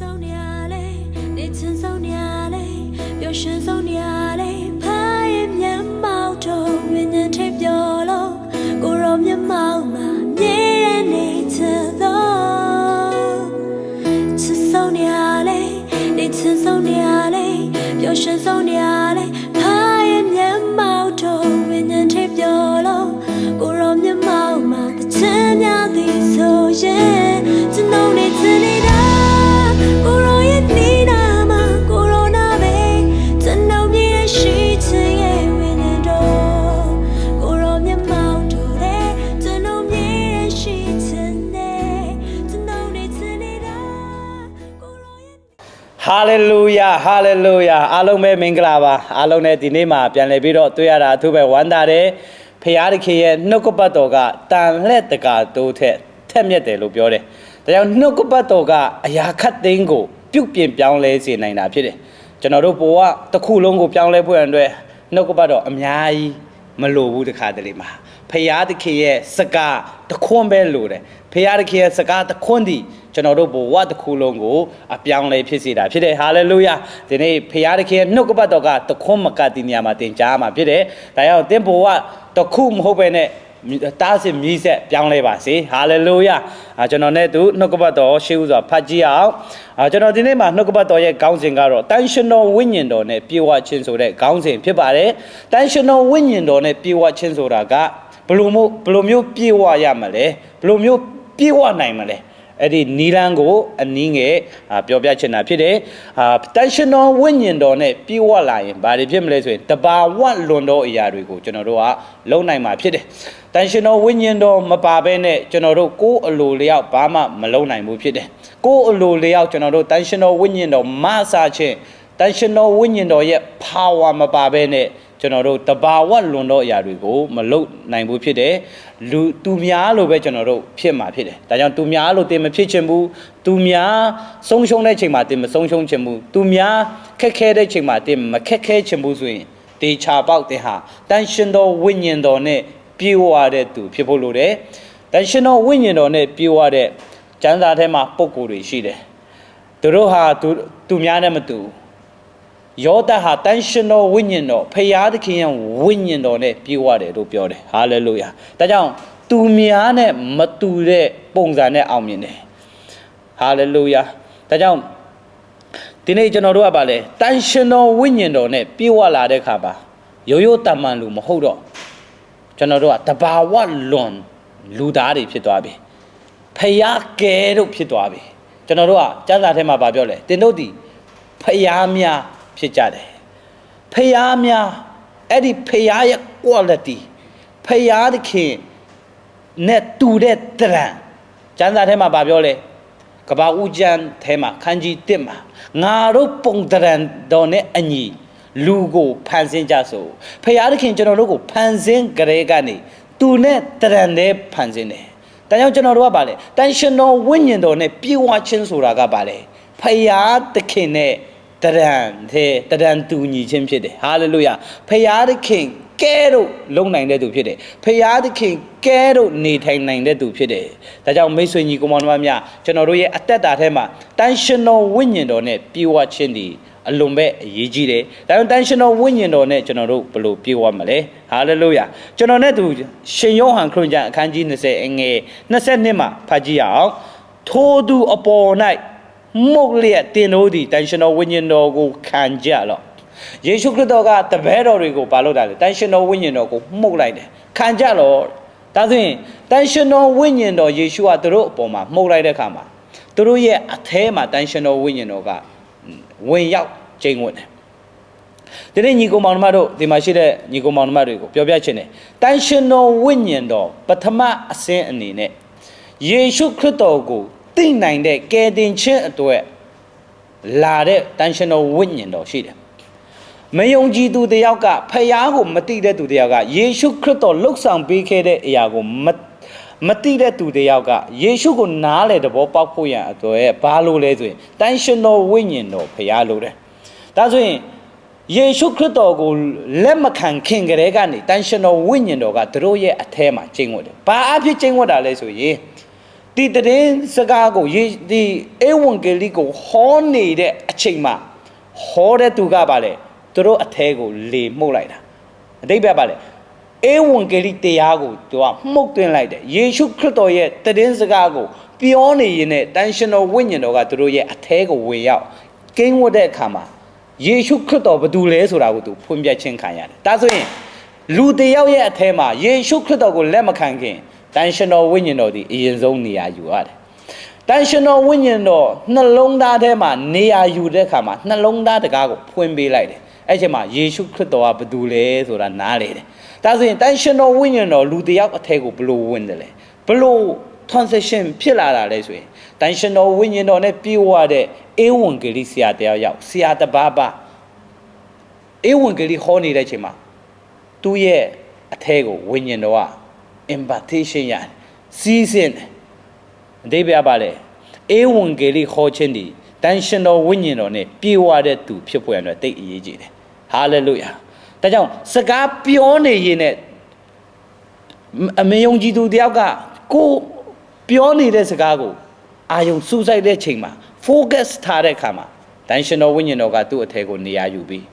ဆုံးနေရလေနေချင်ဆုံးနေရလေပျော်ရွှင်ဆုံးနေရ ဟာလေလုယာအားလုံးပဲမင်္ဂလာပါအားလုံးနဲ့ဒီနေ့မှာပြန်လည်ပြီးတော့တွေ့ရတာအထူးပဲဝမ်းသာတယ်ဖရာသခင်ရဲ့နှုတ်ကပတ်တော်ကတန်လှဲ့တကာတိုးထက်ထက်မြက်တယ်လို့ပြောတယ်ဒါကြောင့်နှုတ်ကပတ်တော်ကအရာခတ်သိမ်းကိုပြုတ်ပြင်ပြောင်းလဲစေနိုင်တာဖြစ်တယ်ကျွန်တော်တို့ဘဝတစ်ခုလုံးကိုပြောင်းလဲဖို့ရန်အတွက်နှုတ်ကပတ်တော်အများကြီးမလိုဘူးတခါတလေမှာဖရာသခင်ရဲ့စကားတခွန်းပဲလိုတယ်ဖရာသခင်ရဲ့စကားတခွန်းဒီ ကျွန်တော်တို့ဘဝတစ်ခုလုံးကိုအပြောင်းလဲဖြစ်စေတာဖြစ်တယ်ဟာလေလုယာဒီနေ့ဖရာသခင်ရဲ့နှုတ်ကပတ်တော်ကတခွန်းမကတိနေရာမှာတင်ကြားမှာဖြစ်တယ်ဒါကြောင့်သင်ဘဝတစ်ခုမဟုတ်ပဲနဲ့တားစစ်မြည်ဆက်ပြောင်းလဲပါစေဟာလေလုယာအာကျွန်တော်နဲ့သူနှုတ်ကပတ်တော်ရှေးဥစွာဖတ်ကြည့်အောင်အာကျွန်တော်ဒီနေ့မှာနှုတ်ကပတ်တော်ရဲ့ခေါင်းစဉ်ကတော့တန်ရှင်တော်ဝိညာဉ်တော်နဲ့ပြေဝခြင်းဆိုတဲ့ခေါင်းစဉ်ဖြစ်ပါတယ်တန်ရှင်တော်ဝိညာဉ်တော်နဲ့ပြေဝခြင်းဆိုတာကဘယ်လိုမျိုးဘယ်လိုမျိုးပြေဝရမလဲဘယ်လိုမျိုးပြေဝနိုင်မလဲ အဲ့ဒီနီလန်းကိုအနည်းငယ်အာပြောပြချင်တာဖြစ်တယ်အာတန်ရှင်တော်ဝိညာဉ်တော်နဲ့ပြေဝလာရင်ဘာတွေဖြစ်မလဲဆိုရင်တဘာဝလွန်သောအရာတွေကိုကျွန်တော်တို့ကလုံနိုင်မှာဖြစ်တယ်တန်ရှင်တော်ဝိညာဉ်တော်မပါဘဲနဲ့ကျွန်တော်တို့ကိုယ်အလိုလျောက်ဘာမှမလုံနိုင်ဘူးဖြစ်တယ်ကိုယ်အလိုလျောက်ကျွန်တော်တို့တန်ရှင်တော်ဝိညာဉ်တော်မဆာခြင်းတန်ရှင်တော်ဝိညာဉ်တော်ရဲ့ power မပါဘဲနဲ့ ကျွန်တော်တို့တဘာဝလွန်သောအရာတွေကိုမလုပ်နိုင်ဘူးဖြစ်တယ်လူသူများလိုပဲကျွန်တော်တို့ဖြစ်မှာဖြစ်တယ်ဒါကြောင့်သူများလိုတင်မဖြစ်ချင်ဘူးသူများဆုံးရှုံးတဲ့ချိန်မှာတင်မဆုံးရှုံးချင်ဘူးသူများခက်ခဲတဲ့ချိန်မှာတင်မခက်ခဲချင်ဘူးဆိုရင်တေချာပေါက်တဲ့ဟာတန်ရှင်တော်ဝိညာဉ်တော်နဲ့ပြေဝတဲ့သူဖြစ်ဖို့လိုတယ်တန်ရှင်တော်ဝိညာဉ်တော်နဲ့ပြေဝတဲ့ကျမ်းစာထဲမှာပုံကိုယ်တွေရှိတယ်သူတို့ဟာသူသူများနဲ့မတူဘူး ယောသဟာတန်ရှင်တော်ဝိညာဉ်တော်ဖရာသခင်ရဲ့ဝိညာဉ်တော်နဲ့ပြေဝတယ်လို့ပြောတယ်ဟာလေလုယာဒါကြောင့်သူများနဲ့မတူတဲ့ပုံစံနဲ့အောင်မြင်တယ်ဟာလေလုယာဒါကြောင့်ဒီနေ့ကျွန်တော်တို့ကပါလေတန်ရှင်တော်ဝိညာဉ်တော်နဲ့ပြေဝလာတဲ့ခါပါရိုးရိုးတမန်လူမဟုတ်တော့ကျွန်တော်တို့ကတဘာဝလွန်လူသားတွေဖြစ်သွားပြီဖရာကဲတို့ဖြစ်သွားပြီကျွန်တော်တို့ကစံစာထဲမှာဗာပြောလဲတင်တို့ဒီဖယားများ ဖြစ်ကြတယ်ဖယားများအဲ့ဒီဖယားရဲ့ quality ဖယားသခင်နဲ့တူတဲ့တရံကျမ်းစာထဲမှာဗာပြောလဲကဘာဦးကျမ်းထဲမှာခန်းကြီး1မှာငါတို့ပုံတရံတော်နဲ့အညီလူကိုဖန်ဆင်းကြဆိုဖယားသခင်ကျွန်တော်တို့ကိုဖန်ဆင်းကြတဲ့ကနေသူနဲ့တရံနဲ့ဖန်ဆင်းတယ်ဒါကြောင့်ကျွန်တော်တို့ကပါလေတန်ရှင်တော်ဝိညာဉ်တော်နဲ့ပြေဝခြင်းဆိုတာကပါလေဖယားသခင်နဲ့ တရံတဲ့တရံတူညီခြင်းဖြစ်တယ်ဟာလေလုယာဖယားသခင်ကဲတော့လုံနိုင်တဲ့သူဖြစ်တယ်ဖယားသခင်ကဲတော့နေထိုင်နိုင်တဲ့သူဖြစ်တယ်ဒါကြောင့်မိတ်ဆွေညီကောင်မောင်နှမများကျွန်တော်တို့ရဲ့အသက်တာထဲမှာတန်ရှင်တော်ဝိညာဉ်တော်နဲ့ပြေဝခြင်းဒီအလွန်ပဲအရေးကြီးတယ်ဒါကြောင့်တန်ရှင်တော်ဝိညာဉ်တော်နဲ့ကျွန်တော်တို့ဘယ်လိုပြေဝမလဲဟာလေလုယာကျွန်တော်နဲ့သူရှင်ယောဟန်ခရစ်ယာန်အခန်းကြီး20အငယ်22မှာဖတ်ကြည့်ရအောင်ထိုသူအပေါ်၌ မှုတ်လျက်တင်တို့သည်တန်ရှင်တော်ဝိညာဉ်တော်ကိုခံကြလော့ယေရှုခရစ်တော်ကတပည့်တော်တွေကိုဘာလုပ်တာလဲတန်ရှင်တော်ဝိညာဉ်တော်ကိုမှုတ်လိုက်တယ်ခံကြလော့ဒါဆိုရင်တန်ရှင်တော်ဝိညာဉ်တော်ယေရှုကသူတို့အပေါ်မှာမှုတ်လိုက်တဲ့အခါမှာသူတို့ရဲ့အแทမှာတန်ရှင်တော်ဝိညာဉ်တော်ကဝင်ရောက်ကျိန်ဝင်တယ်ဒီနေ့ညီကောင်မောင်နှမတို့ဒီမှာရှိတဲ့ညီကောင်မောင်နှမတွေကိုပြောပြချင်တယ်တန်ရှင်တော်ဝိညာဉ်တော်ပထမအဆင့်အနေနဲ့ယေရှုခရစ်တော်ကို သိနိုင်တဲ့ကယ်တင်ခြင်းအတွက်လာတဲ့တန်ရှင်တော်ဝိညာဉ်တော်ရှိတယ်မယုံကြည်သူတယောက်ကဖယားကိုမသိတဲ့သူတယောက်ကယေရှုခရစ်တော်လှုပ်ဆောင်ပေးခဲ့တဲ့အရာကိုမမသိတဲ့သူတယောက်ကယေရှုကိုနားလေသဘောပေါက်ဖို့ရန်အတွက်ဘာလို့လဲဆိုရင်တန်ရှင်တော်ဝိညာဉ်တော်ဖယားလို့တယ်ဒါဆိုရင်ယေရှုခရစ်တော်ကိုလက်မခံခင်ကလေးကနေတန်ရှင်တော်ဝိညာဉ်တော်ကသူတို့ရဲ့အแทမှာကျင့်ဝတ်တယ်ဘာအဖြစ်ကျင့်ဝတ်တာလဲဆိုရင် ဒီတရင်စကားကိုယေဒီအေဝံဂေလိကိုဟောနေတဲ့အချိန်မှာဟောတဲ့သူကပါလေသူတို့အထဲကိုလေမှုတ်လိုက်တာအတိတ်ပဲပါလေအေဝံဂေလိတရားကိုသူကမှုတ်သွင်းလိုက်တယ်ယေရှုခရစ်တော်ရဲ့တရင်စကားကိုပြောနေရင်တန်ရှင်တော်ဝိညာဉ်တော်ကသူတို့ရဲ့အထဲကိုဝင်ရောက်ကင်းဝတ်တဲ့အခါမှာယေရှုခရစ်တော်ဘယ်သူလဲဆိုတာကိုသူဖွင့်ပြခြင်းခံရတယ်ဒါဆိုရင်လူတယောက်ရဲ့အထဲမှာယေရှုခရစ်တော်ကိုလက်မခံခင် တန်ရှင်တော်ဝိညာဉ်တော်ဒီအရင်ဆုံးနေရာယူရတယ်။တန်ရှင်တော်ဝိညာဉ်တော်နှလုံးသားထဲမှာနေရာယူတဲ့အခါမှာနှလုံးသားတကားကိုဖွင့်ပေးလိုက်တယ်။အဲ့ချိန်မှာယေရှုခရစ်တော်ကဘယ်သူလဲဆိုတာနားလေတယ်။ဒါဆိုရင်တန်ရှင်တော်ဝိညာဉ်တော်လူတယောက်အထဲကိုဘလို့ဝင်တယ်လဲ။ဘလို့ transition ဖြစ်လာတာလဲဆိုရင်တန်ရှင်တော်ဝိညာဉ်တော်နဲ့ပြေဝတဲ့ဧဝံဂေလိဆရာတယောက်ယောက်ဆရာတစ်ပါးပါဧဝံဂေလိဟောနေတဲ့အချိန်မှာသူ့ရဲ့အထဲကိုဝိညာဉ်တော်က impartation ရတယ်စီးစင်းတယ်အတိပ္ပယ်ပါလေအေဝံဂေလိခေါ်ခြင်းဒီတန်ရှင်တော်ဝိညာဉ်တော်နဲ့ပြေဝတဲ့သူဖြစ်ပေါ်ရတဲ့တိတ်အရေးကြီးတယ်ဟာလေလုယာဒါကြောင့်စကားပြောနေရင်နဲ့အမေယုံကြည်သူတယောက်ကကိုပြောနေတဲ့စကားကိုအာယုံစူးစိုက်တဲ့ချိန်မှာ focus ထားတဲ့အခါမှာတန်ရှင်တော်ဝိညာဉ်တော်ကသူ့အထဲကိုနေရာယူပြီး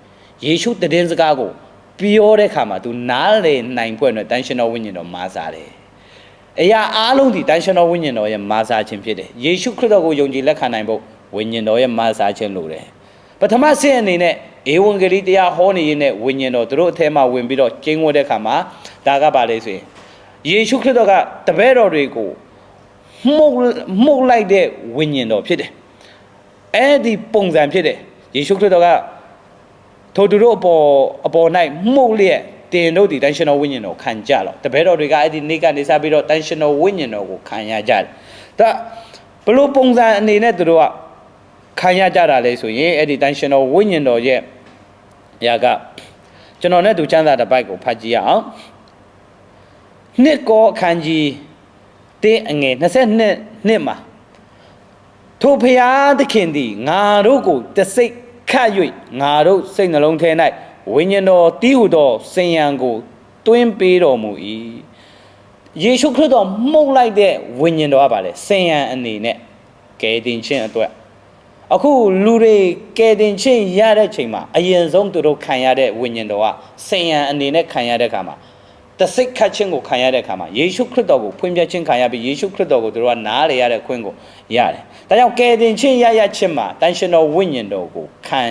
ယေရှုတည်င်းစကားကို ပြောတဲ့ခါမှာ तू နားလေနိုင်ဖွယ်နဲ့တန်ရှင်တော်ဝိညာဉ်တော်မာစားတယ်။အရာအားလုံးဒီတန်ရှင်တော်ဝိညာဉ်တော်ရဲ့မာစားခြင်းဖြစ်တယ်။ယေရှုခရစ်တော်ကိုယုံကြည်လက်ခံနိုင်ဖို့ဝိညာဉ်တော်ရဲ့မာစားခြင်းလိုတယ်။ပထမဆင့်အနေနဲ့ဧဝံဂေလိတရားဟောနေရင်နဲ့ဝိညာဉ်တော်တို့အထဲမှာဝင်ပြီးတော့ကျင်းဝတ်တဲ့ခါမှာဒါကပါလေဆိုရင်ယေရှုခရစ်တော်ကတပည့်တော်တွေကိုမှုတ်မှုတ်လိုက်တဲ့ဝိညာဉ်တော်ဖြစ်တယ်။အဲ့ဒီပုံစံဖြစ်တယ်။ယေရှုခရစ်တော်က ထိုသူတို့အပေါ်အပေါ်၌မှုတ်လျက်တင်တို့ဒီတန်ရှင်တော်ဝိညာဉ်တော်ခံကြတော့တပည့်တော်တွေကအဲ့ဒီနေ့ကနေစပြီးတော့တန်ရှင်တော်ဝိညာဉ်တော်ကိုခံရကြတယ်ဒါဘလို့ပုံစံအနေနဲ့သူတို့ကခံရကြတာလဲဆိုရင်အဲ့ဒီတန်ရှင်တော်ဝိညာဉ်တော်ရဲ့အရာကကျွန်တော်နဲ့သူချမ်းသာတဲ့ဘိုက်ကိုဖတ်ကြည့်ရအောင်နှစ်ကောအခန်းကြီးတင်းအငယ်22နှစ်မှာထိုဖျားသခင်သည်ငါတို့ကိုတစိတ် ခတ်၍ငါတို့စိတ်နှလုံးထဲ၌ဝိညာဉ်တော်တည်ဟူသောစင်ယံကိုတွင်းပေးတော်မူ၏ယေရှုခရစ်တော်မှုတ်လိုက်တဲ့ဝိညာဉ်တော်ကပါလေစင်ယံအနေနဲ့ကယ်တင်ခြင်းအတွက်အခုလူတွေကယ်တင်ခြင်းရတဲ့ချိန်မှာအရင်ဆုံးသူတို့ခံရတဲ့ဝိညာဉ်တော်ကစင်ယံအနေနဲ့ခံရတဲ့အခါမှာ တစိတ်ခတ်ခြင်းကိုခံရတဲ့အခါမှာယေရှုခရစ်တော်ကိုဖွင့်ပြခြင်းခံရပြီးယေရှုခရစ်တော်ကိုသူတို့ကနားလေရတဲ့ခွင့်ကိုရတယ်။ဒါကြောင့်ကယ်တင်ခြင်းရရခြင်းမှာတန်ရှင်တော်ဝိညာဉ်တော်ကိုခံ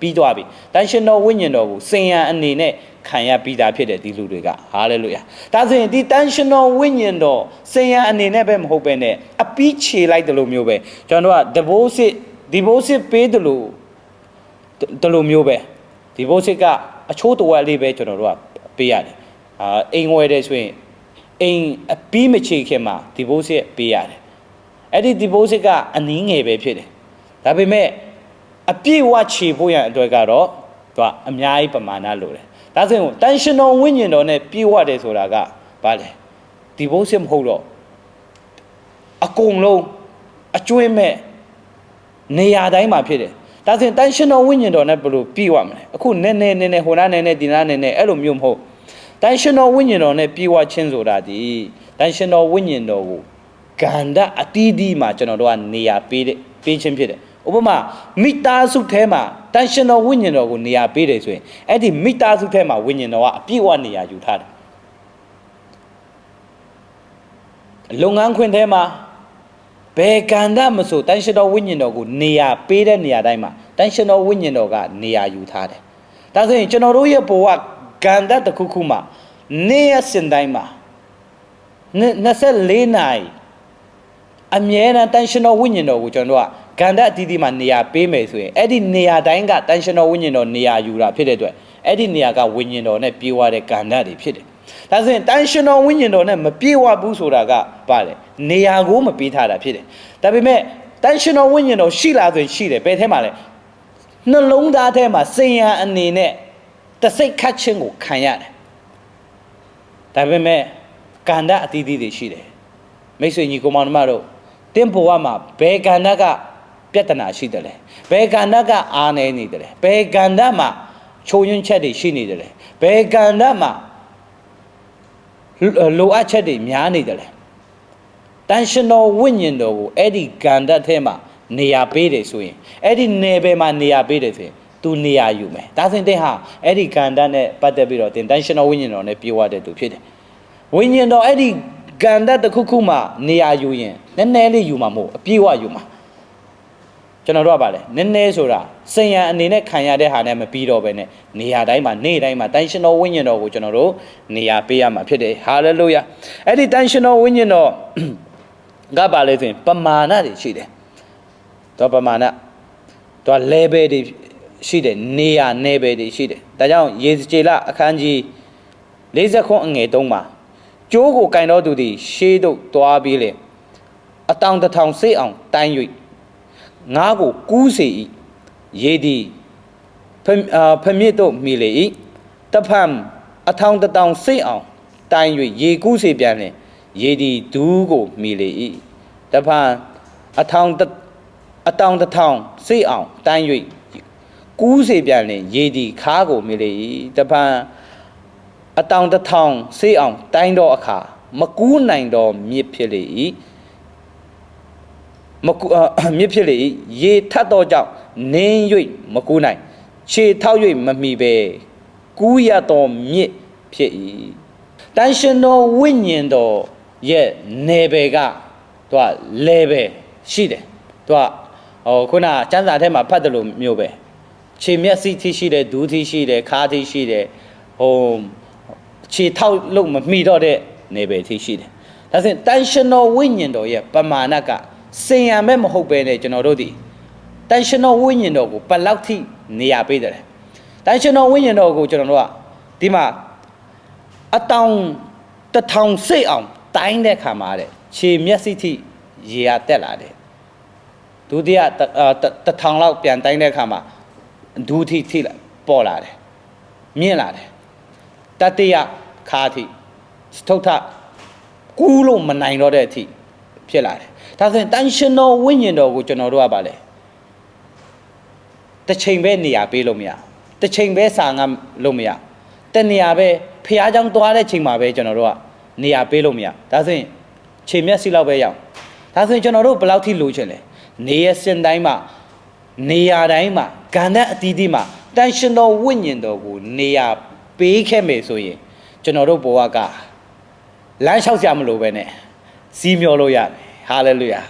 ပြီးသွားပြီ။တန်ရှင်တော်ဝိညာဉ်တော်ကိုစင်ရန်အနေနဲ့ခံရပြီးသားဖြစ်တဲ့ဒီလူတွေကဟာလေလုယာ။ဒါဆိုရင်ဒီတန်ရှင်တော်ဝိညာဉ်တော်စင်ရန်အနေနဲ့ပဲမဟုတ်ပဲနဲ့အပီးခြေလိုက်တယ်လို့မျိုးပဲကျွန်တော်တို့က deposit deposit ပေးတယ်လို့တလို့မျိုးပဲ deposit ကအချိုးတဝက်လေးပဲကျွန်တော်တို့ကပေးရတယ်။ အာအိမ်ဝယ်တယ်ဆိုရင်အိမ်အပီးမချေခင်မှာ deposit ပေးရတယ်အဲ့ဒီ deposit ကအနည်းငယ်ပဲဖြစ်တယ်ဒါပေမဲ့အပြည့်ဝချေဖို့ရန်အတွက်ကတော့သူကအများကြီးပမာဏလိုတယ်ဒါဆိုရင်တန်ရှင်တော်ဝိညာဉ်တော်နဲ့ပြည့်ဝတယ်ဆိုတာကဘာလဲ deposit မဟုတ်တော့အကုန်လုံးအကျွင်းမဲ့နေရာတိုင်းမှာဖြစ်တယ်ဒါဆိုရင်တန်ရှင်တော်ဝိညာဉ်တော်နဲ့ဘယ်လိုပြည့်ဝမလဲအခုနည်းနည်းနည်းနည်းဟိုနားနည်းနည်းဒီနားနည်းနည်းအဲ့လိုမျိုးမဟုတ် တန်ရှင်တော်ဝိညာဉ်တော်နဲ့ပြည့်ဝခြင်းဆိုတာဒီတန်ရှင်တော်ဝိညာဉ်တော်ကိုကန္တအတီးတီးမှာကျွန်တော်တို့ကနေရာပေးတဲ့ပေးခြင်းဖြစ်တယ်ဥပမာမိသားစုထဲမှာတန်ရှင်တော်ဝိညာဉ်တော်ကိုနေရာပေးတယ်ဆိုရင်အဲ့ဒီမိသားစုထဲမှာဝိညာဉ်တော်ကအပြည့်ဝနေရာယူထားတယ်လုပ်ငန်းခွင်ထဲမှာဘယ်ကန္တမဆိုတန်ရှင်တော်ဝိညာဉ်တော်ကိုနေရာပေးတဲ့နေရာတိုင်းမှာတန်ရှင်တော်ဝိညာဉ်တော်ကနေရာယူထားတယ်ဒါဆိုရင်ကျွန်တော်တို့ရဲ့ဘဝ ကန္တတစ်ခုခုမှာနေ့ရက်စဉ်တိုင်းမှာ24နိုင်အမြဲတမ်းတန်ရှင်တော်ဝိညာဉ်တော်ကိုကျွန်တော်တို့ကကန္တအတီးတီးမှာနေရာပေးမယ်ဆိုရင်အဲ့ဒီနေရာတိုင်းကတန်ရှင်တော်ဝိညာဉ်တော်နေရာယူတာဖြစ်တဲ့အတွက်အဲ့ဒီနေရာကဝိညာဉ်တော်နဲ့ပြေဝတဲ့ကန္တတွေဖြစ်တယ်။ဒါဆိုရင်တန်ရှင်တော်ဝိညာဉ်တော်နဲ့မပြေဝဘူးဆိုတာကပါလေနေရာကိုမပေးထားတာဖြစ်တယ်။ဒါပေမဲ့တန်ရှင်တော်ဝိညာဉ်တော်ရှိလားဆိုရင်ရှိတယ်ဘယ်ထဲမှာလဲနှလုံးသားထဲမှာစိတ်ရန်အနေနဲ့ တစိတ်ခတ်ခြင်းကိုခံရတယ်ဒါပေမဲ့ကန္တအသီးသီးတွေရှိတယ်မိတ်ဆွေညီကောင်မတို့တင်းဘဝမှာဘယ်ကန္တကပြဿနာရှိတယ်လဲဘယ်ကန္တကအားနေနေတယ်လဲဘယ်ကန္တမှာချုံယွန်းချက်တွေရှိနေတယ်လဲဘယ်ကန္တမှာလိုအပ်ချက်တွေများနေတယ်လဲတန်ရှင်တော်ဝိညာဉ်တော်ကိုအဲ့ဒီဂန္ဓာထဲမှာနေရာပေးတယ်ဆိုရင်အဲ့ဒီနယ်ပယ်မှာနေရာပေးတယ်ဆိုရင် သူနေရာယူမယ်ဒါဆိုရင်တင်ဟာအဲ့ဒီဂန္ဓာနဲ့ပတ်သက်ပြီးတော့တင်တန်ရှင်တော်ဝိညာဉ်တော်နဲ့ပြေဝတဲ့သူဖြစ်တယ်ဝိညာဉ်တော်အဲ့ဒီဂန္ဓာတစ်ခုခုမှနေရာယူရင်နည်းနည်းလေးယူမှာမဟုတ်အပြေဝယူမှာကျွန်တော်တို့ကပါလေနည်းနည်းဆိုတာစင်ရန်အနေနဲ့ခံရတဲ့ဟာနဲ့မပြီးတော့ပဲနဲ့နေရာတိုင်းမှာနေ့တိုင်းမှာတန်ရှင်တော်ဝိညာဉ်တော်ကိုကျွန်တော်တို့နေရာပေးရမှာဖြစ်တယ်ဟာလေလုယာအဲ့ဒီတန်ရှင်တော်ဝိညာဉ်တော်ကပါလေဆိုရင်ပမာဏတွေရှိတယ်တော့ပမာဏတော့ level တွေ ရှိတယ်နေရာ level တွေရှိတယ်ဒါကြောင့်ရေစကြည်လအခန်းကြီး40ခွန်းအငယ်3မှာကျိုးကိုကင်တော်သူသည် ရှေးသို့သွားပြီးလေအတောင်တစ်ထောင်စိတ်အောင်တိုင်း၍ငါးကိုကူးစေ၏ရေသည်ဖမ်အာဖမြစ်တို့မိလေ၏တဖန်အထောင်တစ်တောင်စိတ်အောင်တိုင်း၍ရေကူးစေပြန်လင်ရေသည်ဒူးကိုမိလေ၏တဖန်အထောင်တစ်အတောင်တစ်ထောင်စိတ်အောင်တိုင်း၍ ကူးစေပြန်လင်ရေသည်ခါးကိုမိလေ၏တဖန်အတောင်တစ်ထောင်စိတ်အောင်တိုင်းတော့အခါမကူးနိုင်တော့မြစ်ဖြစ်လေ၏မကူအာမြစ်ဖြစ်လေ၏ရေထတ်တော့ကြောင့်နင်း၍မကူးနိုင်ခြေထောက်၍မမီပဲကူးရတော့မြစ်ဖြစ်၏တန်ရှင်တော်ဝိညာဉ်တော်ရဲ့နယ်ပယ်ကသူက level ရှိတယ်သူကဟိုခုနစံစာထဲမှာဖတ်တယ်လို့မျိုးပဲ ခြေမျက်စိထိရှိတယ်ဒူးထိရှိတယ်ခါးထိရှိတယ်ဟိုခြေထောက်လို့မမီတော့တဲ့နယ်ပယ်ထိရှိတယ်ဒါဆိုရင်တန်ရှင်တော်ဝိညာဉ်တော်ရဲ့ပမာဏကစင်ရမဲ့မဟုတ်ပဲနဲ့ကျွန်တော်တို့ဒီတန်ရှင်တော်ဝိညာဉ်တော်ကိုဘယ်လောက်ထိနေရာပေးတယ်လဲတန်ရှင်တော်ဝိညာဉ်တော်ကိုကျွန်တော်တို့ကဒီမှာအတောင်တစ်ထောင်စိတ်အောင်တိုင်းတဲ့ခါမှာတဲ့ခြေမျက်စိထိရေရတက်လာတယ်ဒုတိယတအာတတစ်ထောင်လောက်ပြန်တိုင်းတဲ့ခါမှာ ဒူးထိထိလာပေါ်လာတယ်မြင့်လာတယ်တတိယခါထိသုထကူးလို့မနိုင်တော့တဲ့အထိဖြစ်လာတယ်ဒါဆိုရင်တန်ရှင်တော်ဝိညာဉ်တော်ကိုကျွန်တော်တို့ကပါလေတစ်ချိန်ပဲနေရာပေးလို့မရတစ်ချိန်ပဲစာငတ်လို့မရတနေရာပဲဖះเจ้าသွားတဲ့ချိန်မှာပဲကျွန်တော်တို့ကနေရာပေးလို့မရဒါဆိုရင်ချိန်မျက်စိလောက်ပဲရအောင်ဒါဆိုရင်ကျွန်တော်တို့ဘယ်လောက်ထိလိုချင်လဲနေရစင်တိုင်းမှာ နေရာတိုင်းမှာဂန္ဓာအတီးတီးမှာတန်ရှင်တော်ဝိညာဉ်တော်ကိုနေရာပေးခဲ့မယ်ဆိုရင်ကျွန်တော်တို့ဘဝကလမ်းလျှောက်ကြမလို့ပဲနဲ့စီးမျောလို့ရတယ်ဟာလေလုယာ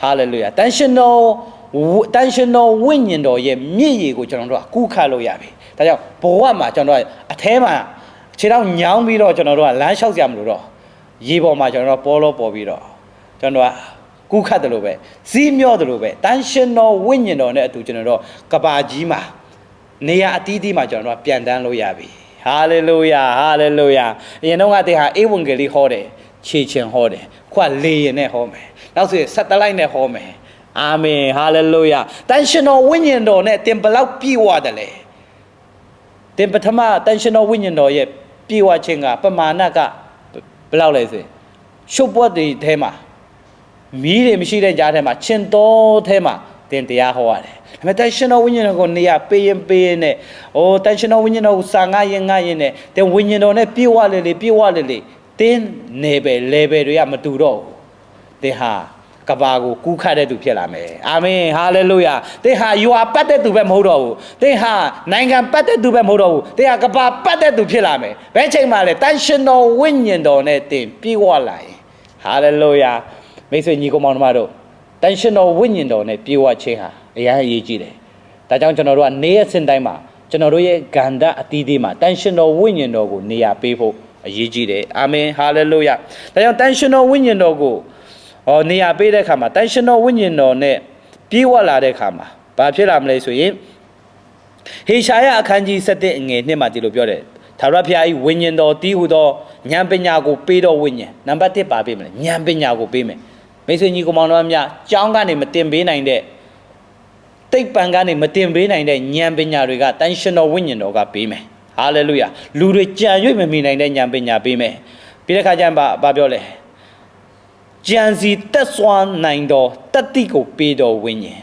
ဟာလေလုယာတန်ရှင်တော်ဝတန်ရှင်တော်ဝိညာဉ်တော်ရဲ့မြင့်ရည်ကိုကျွန်တော်တို့ကကူးခတ်လို့ရပြီဒါကြောင့်ဘဝမှာကျွန်တော်တို့ကအแทမှာခြေထောက်ညောင်းပြီးတော့ကျွန်တော်တို့ကလမ်းလျှောက်ကြမလို့တော့ရေပေါ်မှာကျွန်တော်တို့ပေါ်လို့ပေါ်ပြီးတော့ကျွန်တော်တို့က ကူးခတ်တယ်လို့ပဲစီးမျောတယ်လို့ပဲတန်ရှင်တော်ဝိညာဉ်တော်နဲ့အတူကျွန်တော်တို့ကဘာကြီးမှာနေရာအတီးတီးမှာကျွန်တော်တို့ကပြန်တန်းလို့ရပြီဟာလေလုယာဟာလေလုယာအရင်တော့ကတဲ့ဟာဧဝံဂေလိဟောတယ်ခြေချင်ဟောတယ်ခွတ်လေရင်နဲ့ဟောမယ်နောက်ဆိုဆက်တလိုက်နဲ့ဟောမယ်အာမင်ဟာလေလုယာတန်ရှင်တော်ဝိညာဉ်တော်နဲ့တင်ဘလောက်ပြည့်ဝတယ်လဲတင်ပထမတန်ရှင်တော်ဝိညာဉ်တော်ရဲ့ပြည့်ဝခြင်းကပမာဏကဘယ်လောက်လဲဆိုရင်ရှုပ်ပွက်တွေထဲမှာ မီးတွေမရှိတဲ့ကြားထဲမှာရှင်တော်ထဲမှာတင်တရားဟောရတယ်ဒါပေမဲ့တန်ရှင်တော်ဝိညာဉ်တော်ကိုနေရပေးရင်ပေးရင်နဲ့အိုးတန်ရှင်တော်ဝိညာဉ်တော်ကိုစာငါရင်ငါရင်နဲ့တင်ဝိညာဉ်တော်နဲ့ပြည့်ဝလေလေပြည့်ဝလေလေတင်းနေပဲ level တွေကမတူတော့ဘူးတင်ဟာကဘာကိုကူးခတ်တဲ့သူဖြစ်လာမယ်အာမင်ဟာလေလုယာတင်ဟာယူဟာပတ်တဲ့သူပဲမဟုတ်တော့ဘူးတင်ဟာနိုင်ငံပတ်တဲ့သူပဲမဟုတ်တော့ဘူးတင်ဟာကဘာပတ်တဲ့သူဖြစ်လာမယ်ဘယ်ချိန်မှလဲတန်ရှင်တော်ဝိညာဉ်တော်နဲ့တင်ပြည့်ဝလာရင်ဟာလေလုယာ မိတ်ဆွေညီကောင်မောင်တို့တို့တန်ရှင်တော်ဝိညာဉ်တော်နဲ့ပြည့်ဝခြင်းဟာအရန်အရေးကြီးတယ်ဒါကြောင့်ကျွန်တော်တို့ကနေရစင်တိုင်းမှာကျွန်တော်တို့ရဲ့ဂန္ဓာအသီးသီးမှာတန်ရှင်တော်ဝိညာဉ်တော်ကိုနေရာပေးဖို့အရေးကြီးတယ်အာမင်ဟာလေလုယာဒါကြောင့်တန်ရှင်တော်ဝိညာဉ်တော်ကိုဟောနေရာပေးတဲ့အခါမှာတန်ရှင်တော်ဝိညာဉ်တော်နဲ့ပြေးဝလာတဲ့အခါမှာဘာဖြစ်လာမလဲဆိုရင်ဟေရှာယအခန်းကြီး7အငယ်1မှာဒီလိုပြောတယ်သာရဖျားဤဝိညာဉ်တော်တီးဟူသောဉာဏ်ပညာကိုပေးတော်ဝိညာဉ်နံပါတ်1ပါပေးမလဲဉာဏ်ပညာကိုပေးမယ် မိတ်ဆွေညီကောင်မောင်တို့များကြောင်းကနေမတင်ပေးနိုင်တဲ့တိတ်ပံကနေမတင်ပေးနိုင်တဲ့ဉာဏ်ပညာတွေကတန်ရှင်တော်ဝိညာဉ်တော်ကပေးမယ်ဟာလေလုယာလူတွေကြံ၍မမိနိုင်တဲ့ဉာဏ်ပညာပေးမယ်ပြီးတဲ့ခါကျရင်ဘာဘာပြောလဲကြံစီတက်စွာနိုင်သောတတ္တိကိုပေးတော်ဝိညာဉ်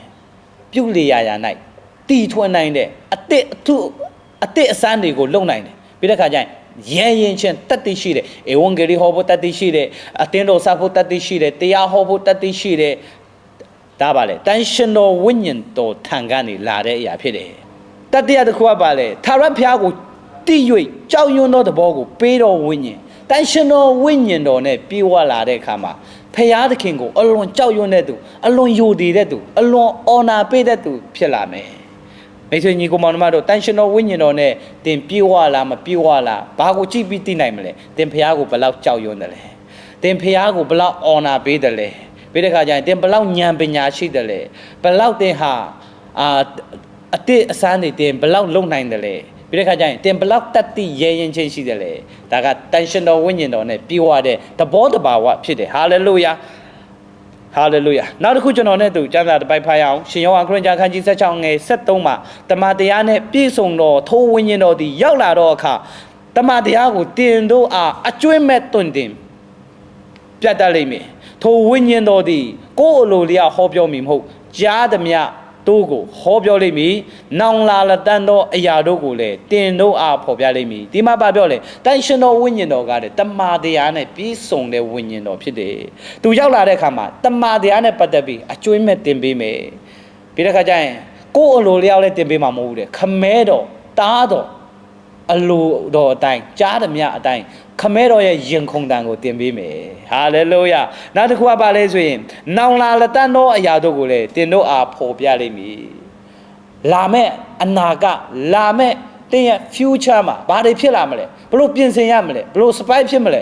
ပြုလေရာရာ၌တီထွင်နိုင်တဲ့အတစ်အထုအတစ်အစမ်းတွေကိုလုံနိုင်တယ်ပြီးတဲ့ခါကျရင် ရဲရင်ချင်းတတ်သိရှိတယ်ဧဝံဂေလိဟောဖို့တတ်သိရှိတယ်အသင်းတော်စာဖို့တတ်သိရှိတယ်တရားဟောဖို့တတ်သိရှိတယ်ဒါပါလေတန်ရှင်တော်ဝိညာဉ်တော်ထံကနေလာတဲ့အရာဖြစ်တယ်တတိယတစ်ခုကပါလေသာရဖျားကိုတိ၍ကြောက်ရွံ့သောသဘောကိုပေးတော်ဝိညာဉ်တန်ရှင်တော်ဝိညာဉ်တော်နဲ့ပြေဝလာတဲ့အခါမှာဖျားသခင်ကိုအလွန်ကြောက်ရွံ့တဲ့သူအလွန်ယိုတည်တဲ့သူအလွန်အော်နာပေးတဲ့သူဖြစ်လာမယ် မိတ်ဆွေညီကောင်မောင်နှမတို့တန်ရှင်တော်ဝိညာဉ်တော်နဲ့တင်ပြေဝလားမပြေဝလားဘာကိုကြည့်ပြီးသိနိုင်မလဲတင်ဖះကိုဘယ်လောက်ကြောက်ရွံ့တယ်လဲတင်ဖះကိုဘယ်လောက်အော်နာပေးတယ်လဲပြီးတဲ့ခါကျရင်တင်ဘယ်လောက်ဉာဏ်ပညာရှိတယ်လဲဘယ်လောက်တင်ဟာအာအတိအစမ်းတွေတင်ဘယ်လောက်လုံနိုင်တယ်လဲပြီးတဲ့ခါကျရင်တင်ဘယ်လောက်တတ်သိရဲရင်ချင်းရှိတယ်လဲဒါကတန်ရှင်တော်ဝိညာဉ်တော်နဲ့ပြေဝတဲ့သဘောတဘာဝဖြစ်တယ်ဟာလေလုယာ ဟာလေလုယာနောက်တစ်ခုကျွန်တော်နဲ့သူကျမ်းစာတစ်ပိုက်ဖတ်ရအောင်ရှင်ယောဟန်ခရစ်ယာန်ခန်းကြီး16ငယ်73မှာတမန်တရားနဲ့ပြည့်စုံတော်ထိုးဝိညာဉ်တော်သည်ရောက်လာတော့အခါတမန်တရားကိုတင်တို့အားအကျွင့်မဲ့တွင်တင်ပြတ်တတ်လိမ့်မယ်ထိုဝိညာဉ်တော်သည်ကိုယ်အလိုလျောက်ဟောပြောမည်မဟုတ်ကြားသမျှ တို့ကိုဟောပြောလိမ့်မည်။နောင်လာလတန်သောအရာတို့ကိုလည်းတင်တို့အားဖော်ပြလိမ့်မည်။ဒီမှာပါပြောလေတန်ရှင်တော်ဝိညာဉ်တော်ကတဲ့တမာတရားနဲ့ပြီးဆုံးတဲ့ဝိညာဉ်တော်ဖြစ်တယ်။သူရောက်လာတဲ့အခါမှာတမာတရားနဲ့ပတ်သက်ပြီးအကျွမ်းမဲ့တင်ပေးမယ်။ပြီးတဲ့အခါကျရင်ကိုယ်အလိုလျောက်လည်းတင်ပေးမှာမဟုတ်ဘူးတဲ့။ခမဲတော်တားတော်အလိုတော်အတိုင်းကြားသမျှအတိုင်း ခမဲတော်ရဲ့ယင်ခုန်တန်ကိုတင်ပေးမယ်ဟာလေလုယာနောက်တစ်ခုကပါလဲဆိုရင်နောင်လာလတန်သောအရာတို့ကိုလည်းတင်တို့အားဖော်ပြလိမ့်မည်လာမဲ့အနာကလာမဲ့တင်းရဲ့ future မှာဘာတွေဖြစ်လာမလဲဘလို့ပြင်ဆင်ရမလဲဘလို့ spy ဖြစ်မလဲ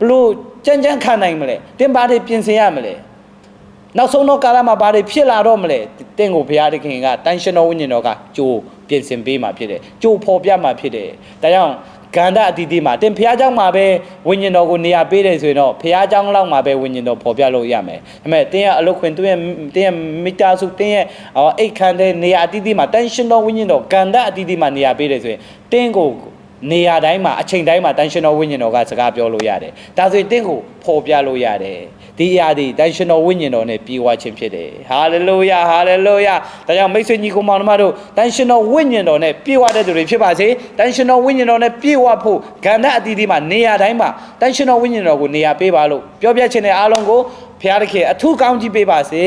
ဘလို့ကြမ်းကြမ်းခံနိုင်မလဲတင်းဘာတွေပြင်ဆင်ရမလဲနောက်ဆုံးတော့ကာလမှာဘာတွေဖြစ်လာတော့မလဲတင့်ကိုဘုရားသခင်ကတန်ရှင်တော်ဝိညာဉ်တော်ကကြိုးပြင်ဆင်ပေးမှာဖြစ်တယ်ကြိုးဖော်ပြမှာဖြစ်တယ်ဒါကြောင့် ကန္တအတီးတီးမှာတင်ဘုရားเจ้าမှာပဲဝိညာဉ်တော်ကိုနေရာပေးတယ်ဆိုရင်တော့ဘုရားเจ้าလောက်မှာပဲဝိညာဉ်တော်ဖော်ပြလို့ရမယ်ဒါပေမဲ့တင်းရဲ့အလုတ်ခွင်တင်းရဲ့တင်းရဲ့မိသားစုတင်းရဲ့အော်အိတ်ခမ်းတဲ့နေရာအတီးတီးမှာတန်ရှင်တော်ဝိညာဉ်တော်ကန္တအတီးတီးမှာနေရာပေးတယ်ဆိုရင်တင်းကို နေရာတိုင်းမှာအချိန်တိုင်းမှာတန်ရှင်တော်ဝိညာဉ်တော်ကစကားပြောလို့ရတယ်ဒါဆိုရင်တင့်ကိုဖော်ပြလို့ရတယ်ဒီအရာဒီတန်ရှင်တော်ဝိညာဉ်တော်နဲ့ပြေဝခြင်းဖြစ်တယ်ဟာလေလုယာဟာလေလုယာဒါကြောင့်မိတ်ဆွေညီကောင်မောင်နှမတို့တန်ရှင်တော်ဝိညာဉ်တော်နဲ့ပြေဝတဲ့သူတွေဖြစ်ပါစေတန်ရှင်တော်ဝိညာဉ်တော်နဲ့ပြေဝဖို့ဂန္ဓအတီးတီးမှာနေရာတိုင်းမှာတန်ရှင်တော်ဝိညာဉ်တော်ကိုနေရာပေးပါလို့ပြောပြခြင်းတဲ့အားလုံးကိုဘုရားသခင်အထူးကောင်းကြီးပေးပါစေ